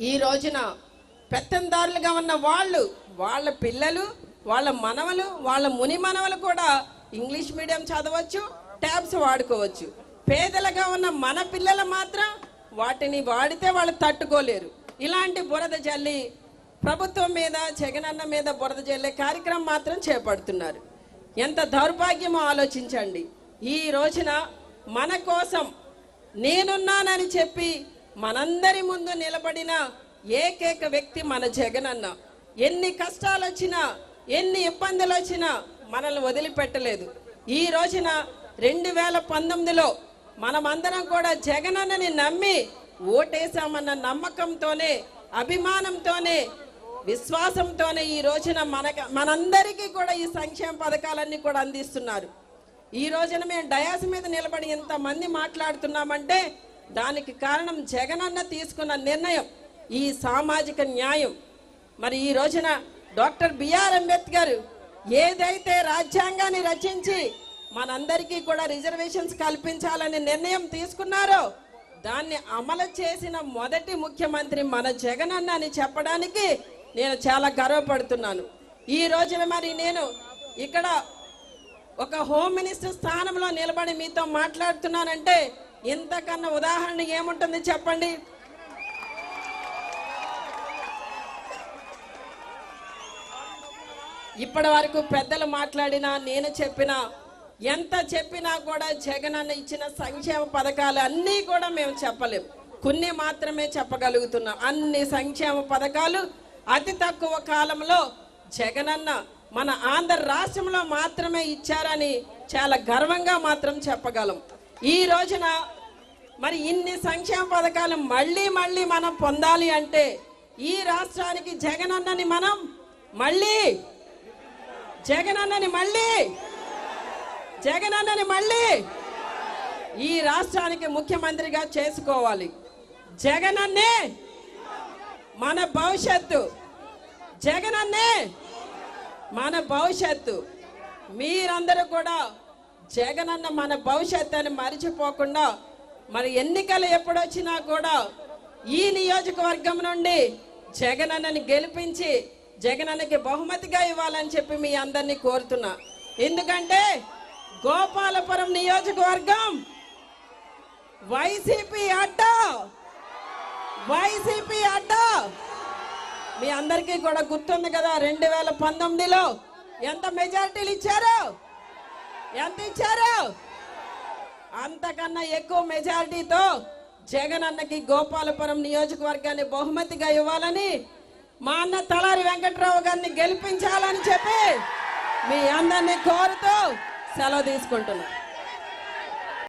ఈ రోజున పెత్తందారులుగా ఉన్న వాళ్ళు వాళ్ళ పిల్లలు వాళ్ళ మనవలు వాళ్ళ ముని మనవలు కూడా ఇంగ్లీష్ మీడియం చదవచ్చు ట్యాబ్స్ వాడుకోవచ్చు. పేదలుగా ఉన్న మన పిల్లలు మాత్రం వాటిని వాడితే వాళ్ళు తట్టుకోలేరు. ఇలాంటి బురద జల్లి ప్రభుత్వం మీద జగనన్న మీద బురద జల్లే కార్యక్రమం మాత్రం చేపడుతున్నారు. ఎంత దౌర్భాగ్యమో ఆలోచించండి. ఈ రోజున మన కోసం నేనున్నానని చెప్పి మనందరి ముందు నిలబడిన ఏకైక వ్యక్తి మన జగనన్న ఎన్ని కష్టాలు వచ్చినా ఎన్ని ఇబ్బందులు వచ్చినా మనల్ని వదిలిపెట్టలేదు. ఈ రోజున రెండు వేల పంతొమ్మిదిలో మనమందరం కూడా జగనన్నని నమ్మి ఓటేశామన్న నమ్మకంతోనే అభిమానంతోనే విశ్వాసంతోనే ఈ రోజున మన మనందరికీ కూడా ఈ సంక్షేమ పథకాలన్నీ కూడా అందిస్తున్నారు. ఈ రోజున మేము డయాస్ మీద నిలబడి ఇంతమంది మాట్లాడుతున్నామంటే దానికి కారణం జగనన్న తీసుకున్న నిర్ణయం ఈ సామాజిక న్యాయం. మరి ఈ రోజున డాక్టర్ బిఆర్ అంబేద్కర్ ఏదైతే రాజ్యాంగాన్ని రచించి మనందరికీ కూడా రిజర్వేషన్స్ కల్పించాలని నిర్ణయం తీసుకున్నారో దాన్ని అమలు చేసిన మొదటి ముఖ్యమంత్రి మన జగనన్న అని చెప్పడానికి నేను చాలా గర్వపడుతున్నాను. ఈ రోజున మరి నేను ఇక్కడ ఒక హోమ్ మినిస్టర్ స్థానంలో నిలబడి మీతో మాట్లాడుతున్నానంటే ఇంతకన్నా ఉదాహరణ ఏముంటుంది చెప్పండి? ఇప్పటి వరకు పెద్దలు మాట్లాడినా నేను చెప్పినా ఎంత చెప్పినా కూడా జగన్ అన్న ఇచ్చిన సంక్షేమ పథకాలు అన్నీ కూడా మేము చెప్పలేం. కొన్ని మాత్రమే చెప్పగలుగుతున్నాం. అన్ని సంక్షేమ పథకాలు అతి తక్కువ కాలంలో జగనన్న మన ఆంధ్ర రాష్ట్రంలో మాత్రమే ఇచ్చారని చాలా గర్వంగా మాత్రం చెప్పగలం. ఈ రోజున మరి ఇన్ని సంక్షేమ పథకాలు మళ్ళీ మళ్ళీ మనం పొందాలి అంటే ఈ రాష్ట్రానికి జగనన్నని మనం మళ్ళీ జగనన్నని మళ్ళీ జగనన్నని మళ్ళీ ఈ రాష్ట్రానికి ముఖ్యమంత్రిగా చేసుకోవాలి. జగనన్నే మన భవిష్యత్తు. జగనన్నే మన భవిష్యత్తు. మీరందరూ కూడా జగనన్న మన భవిష్యత్తుని మరిచిపోకుండా మరి ఎన్నికలు ఎప్పుడొచ్చినా కూడా ఈ నియోజకవర్గం నుండి జగనన్నని గెలిపించి జగనన్నకి బహుమతిగా ఇవ్వాలని చెప్పి మీ అందరినీ కోరుతున్నా. ఎందుకంటే గోపాలపురం నియోజకవర్గం వైసీపీ అడ్డా. వైసీపీ అడ్డా. మీ అందరికీ కూడా గుర్తుంది కదా రెండు వేల పంతొమ్మిదిలో ఎంత మెజారిటీలు ఇచ్చారు? ఎంత ఇచ్చారు అంతకన్నా ఎక్కువ మెజారిటీతో జగన్ అన్నకి గోపాలపురం నియోజకవర్గాన్ని బహుమతిగా ఇవ్వాలని మా అన్న తలారి వెంకట్రావు గారిని గెలిపించాలని చెప్పి మీ అందరినీ కోరుతూ సెలవు తీసుకుంటున్నాను